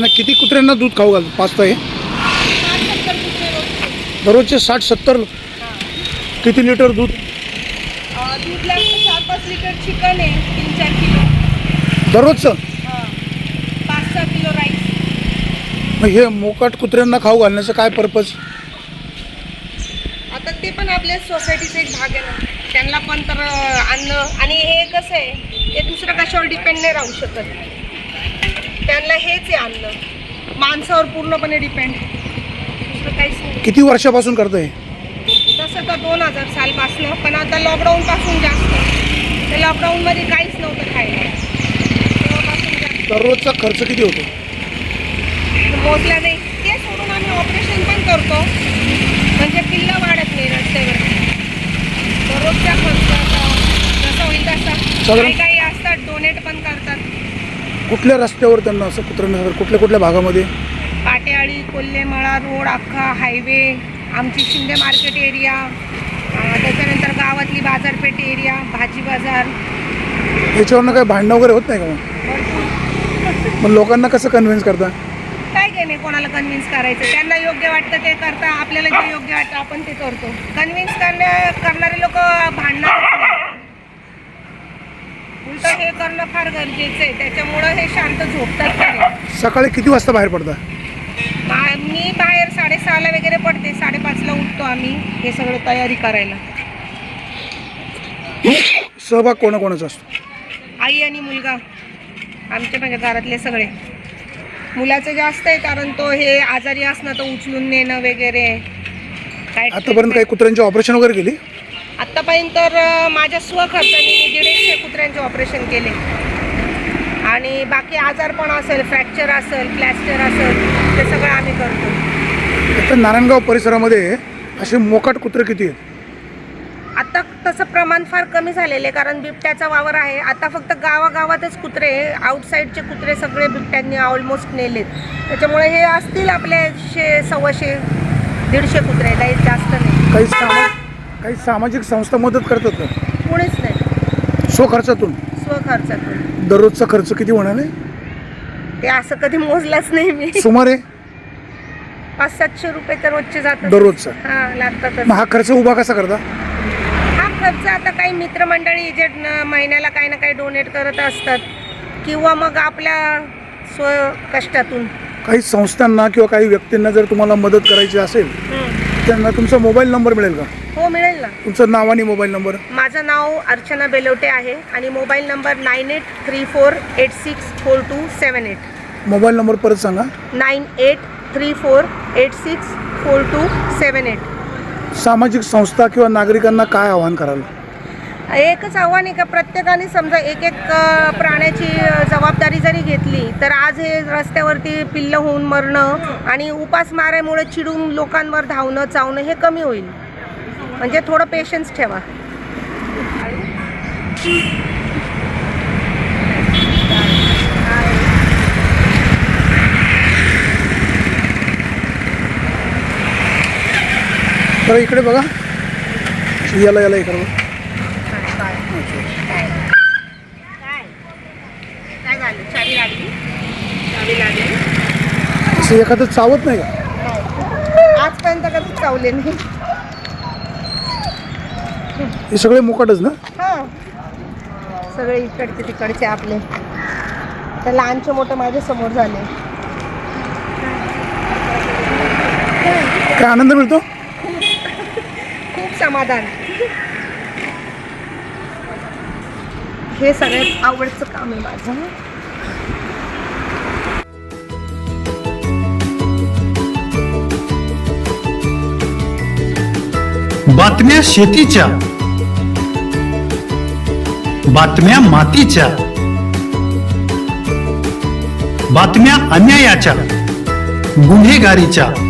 आणि किती कुत्र्यांना दूध खाऊ हे पाच रोजचे दररोजचे साठ सत्तर किती लिटर दूध? दूध लागतं चार पाच लिटर चिकन आहे तीन चार किलो. दररोजचं? हां. पाच सहा किलो राईस. मग हे मोकाट कुत्र्यांना खाऊ घालण्याचं काय पर्पज आता ते पण आपल्या सोसायटीचा एक भाग आहे ना. त्यांना पण तर अं, अन्न आणि हे कसं आहे ते दुसरं कशावर डिपेंड नाही राहू शकत. त्यांना हेच आहे अन्न माणसावर पूर्णपणे डिपेंड दुसरं काहीच नाही. किती वर्षापासून करतं हे तसं तर दोन हजार सालपासनं पण आता लॉकडाऊनपासून जास्त. ते लॉकडाऊनमध्ये काहीच नव्हतं खायला. तेव्हापासून जास्त. दररोजचा खर्च किती होतो? मोजला नाही ते सोडून आम्ही ऑपरेशन पण करतो. म्हणजे पिल्लं वाढत नाही रस्त्यावर. दररोजचा खर्च आता जसा होईल तसा. साधारण- काही काही असतात डोनेट पण करतात कुठल्या रस्त्यावर त्यांना असं कुत्र्यांना कुठल्या कुठल्या भागामध्ये? पाटेआळी कोल्हेमळा रोड अख्खा हायवे आमची शिंदे मार्केट एरिया त्याच्यानंतर गावातली बाजारपेठ एरिया भाजी बाजार. याच्यावरनं काही भांडणं वगैरे होत नाही का मग? लोकांना कसं कन्व्हिन्स करता? काय काय नाही कोणाला कन्व्हिन्स करायचं? त्यांना योग्य वाटतं ते करता आपल्याला जे योग्य वाटतं आपण ते करतो. कन्व्हिन्स करण्या करणारे लोक भांडणार उलट हे करणं फार गरजेचं आहे. त्याच्यामुळं हे शांत झोपतात. सकाळी किती वाजता बाहेर पडता? बा- मी बाहेर साडेसहाला वगैरे पडते. साडेपाचला उठतो आम्ही. हे सगळं तयारी करायला. सहभाग कोणाकोणाचा असतो? आई आणि मुलगा. आमच्या म्हणजे घरातले सगळे. मुलाचं जास्त आहे कारण तो हे आजारी असणं तर उचलून नेणं वगैरे. काय आतापर्यंत काही कुत्र्यांची ऑपरेशन वगैरे केली? आत्तापर्यंत तर माझ्या स्वखर्चाने मी दीडशे कुत्र्यांचे ऑपरेशन केले. आणि बाकी आजार पण असेल फ्रॅक्चर असेल प्लॅस्टर असेल ते सगळं आम्ही करतो. आता नारायणगाव परिसरामध्ये असे मोकाट कुत्रे किती आहेत? आता तसं प्रमाण फार कमी झालेलं आहे कारण बिबट्याचा वावर आहे. आता फक्त गावागावातच कुत्रे आउटसाईडचे कुत्रे सगळे बिबट्यांनी ऑलमोस्ट नेलेत. त्याच्यामुळे हे असतील आपले शे सव्वाशे दीडशे कुत्रे काही जास्त नाही. काही सामा काही सामाजिक संस्था मदत करतात का? कोणीच नाही. स्वखर्चातून? स्वखर्चातून. दररोजचा खर्च किती होणार आहे? ते असं कधी मोजलंच नाही मी. सुमारे? पाच सातशे रुपये तर रोजचे जातात. दररोजचा? हा लागतातच. मग हा खर्च उभा कसा करता? हा खर्च आता काही मित्रमंडळी जे न- महिन्याला काही ना काही डोनेट करत असतात. किंवा मग आपल्या स्व कष्टातून. काही संस्थांना किंवा काही व्यक्तींना जर तुम्हाला मदत करायची असेल त्यांना तुमचा मोबाईल नंबर मिळेल का? हो मिळेल ना. तुमचं नाव आणि मोबाईल नंबर? माझं नाव अर्चना बेलवटे आहे आणि mobile number nine eight three four eight six four two seven eight. Mobile number परत सांगा. Nine eight three four eight six four two seven eight. सामाजिक संस्था किंवा नागरिकांना काय आवाहन कराल? एकच आव्हान आहे का प्रत्येकाने समजा एक एक प्राण्याची जबाबदारी जरी घेतली तर आज हे रस्त्यावरती पिल्लं होऊन मरणं आणि उपासमारामुळे चिडून लोकांवर धावणं चावणं हे कमी होईल. म्हणजे थोडं पेशन्स ठेवा. इकडे बघा. याला याला इकडे बघा. काय झालं चावी लागली चावी लागली असं एखादं चावत नाही. का आजपर्यंत कधी चावले नाही. हे सगळे मोकाटच ना? हां. सगळे इकडचे तिकडचे आपले. तर लहानचे मोठे माझ्यासमोर झाले. काय आनंद मिळतो? खूप समाधान. हे सगळ्यात आवडचं काम आहे माझं. बातम्या शेतीच्या. बातम्या मातीच्या. बातम्या अन्यायाच्या. गुन्हेगारीच्या.